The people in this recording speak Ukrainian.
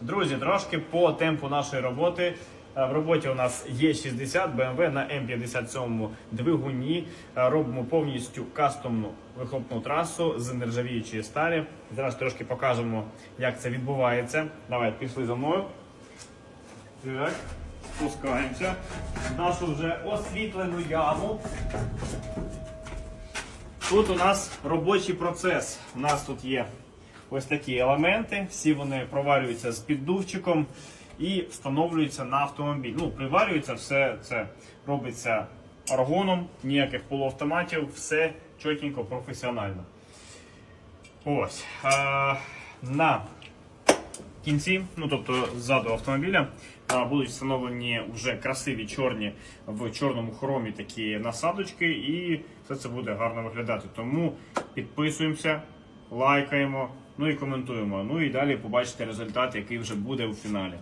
Друзі, трошки по темпу нашої роботи. Е, В роботі у нас є 60 BMW на М57 двигуні. Е, Робимо повністю кастомну вихлопну трасу з нержавіючої сталі. Зараз трошки покажемо, як це відбувається. Давай, пішли за мною. Так, спускаємося нашу вже освітлену яму. Тут у нас робочий процес. У нас тут є ось такі елементи, всі вони проварюються з піддувчиком і встановлюються на автомобіль. Ну, приварюється, все це робиться аргоном, ніяких полуавтоматів, все чотенько, професіонально. Ось. Е, на кінці, ну тобто ззаду автомобіля, а, будуть встановлені вже красиві чорні в чорному хромі такі насадочки, і все це буде гарно виглядати. Тому підписуємося, лайкаємо, ну і коментуємо. Ну і далі побачите результат, який вже буде у фіналі.